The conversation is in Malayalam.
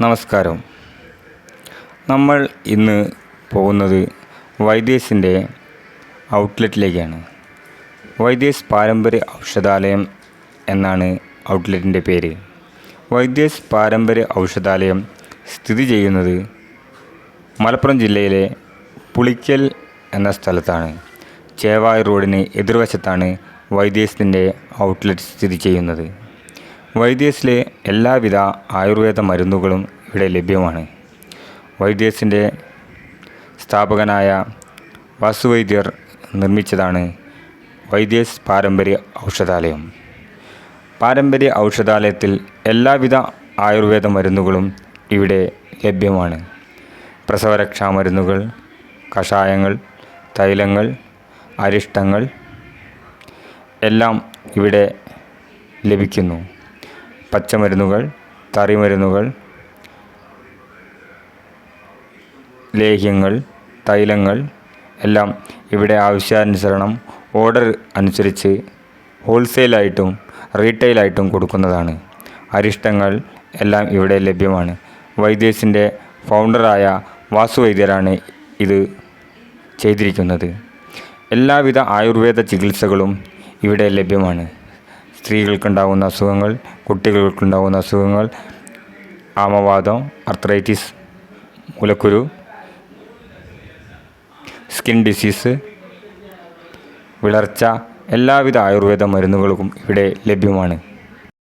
നമസ്കാരം. നമ്മൾ ഇന്ന് പോകുന്നത് വൈദ്യസിന്റെ ഔട്ട്ലെറ്റിലേക്കാണ്. വൈദ്യസ് പാരമ്പര്യ ഔഷധാലയം എന്നാണ് ഔട്ട്ലെറ്റിന്റെ പേര്. വൈദ്യസ് പാരമ്പര്യ ഔഷധാലയം സ്ഥിതി ചെയ്യുന്നത് മലപ്പുറം ജില്ലയിലെ പുളിക്കൽ എന്ന സ്ഥലത്താണ്. ചേവായ് റോഡിന് എതിർവശത്താണ് വൈദ്യസിന്റെ ഔട്ട്ലെറ്റ് സ്ഥിതി ചെയ്യുന്നത്. വൈദ്യേഴ്സിലെ എല്ലാവിധ ആയുർവേദ മരുന്നുകളും ഇവിടെ ലഭ്യമാണ്. വൈദ്യസിന്റെ സ്ഥാപകനായ വാസുവൈദ്യർ നിർമ്മിച്ചതാണ് വൈദ്യസ് പാരമ്പര്യ ഔഷധാലയം. പാരമ്പര്യ ഔഷധാലയത്തിൽ എല്ലാവിധ ആയുർവേദ മരുന്നുകളും ഇവിടെ ലഭ്യമാണ്. പ്രസവരക്ഷാ മരുന്നുകൾ കഷായങ്ങൾ തൈലങ്ങൾ അരിഷ്ടങ്ങൾ എല്ലാം ഇവിടെ ലഭിക്കുന്നു. പച്ചമരുന്നുകൾ തറിമരുന്നുകൾ ലേഹ്യങ്ങൾ തൈലങ്ങൾ എല്ലാം ഇവിടെ ആവശ്യാനുസരണം ഓർഡർ അനുസരിച്ച് ഹോൾസെയിലായിട്ടും റീറ്റെയിലായിട്ടും കൊടുക്കുന്നതാണ്. അരിഷ്ടങ്ങൾ എല്ലാം ഇവിടെ ലഭ്യമാണ്. വൈദ്യസിന്റെ ഫൗണ്ടറായ വാസു വൈദ്യരാണ് ഇത് ചെയ്തിരിക്കുന്നത്. എല്ലാവിധ ആയുർവേദ ചികിത്സകളും ഇവിടെ ലഭ്യമാണ്. സ്ത്രീകൾക്കുണ്ടാകുന്ന അസുഖങ്ങൾ കുട്ടികൾക്കുണ്ടാകുന്ന അസുഖങ്ങൾ ആമവാദം അർത്രൈറ്റിസ് മുലക്കുരു സ്കിൻ ഡിസീസ് വിളർച്ച എല്ലാവിധ ആയുർവേദ മരുന്നുകൾക്കും ഇവിടെ ലഭ്യമാണ്.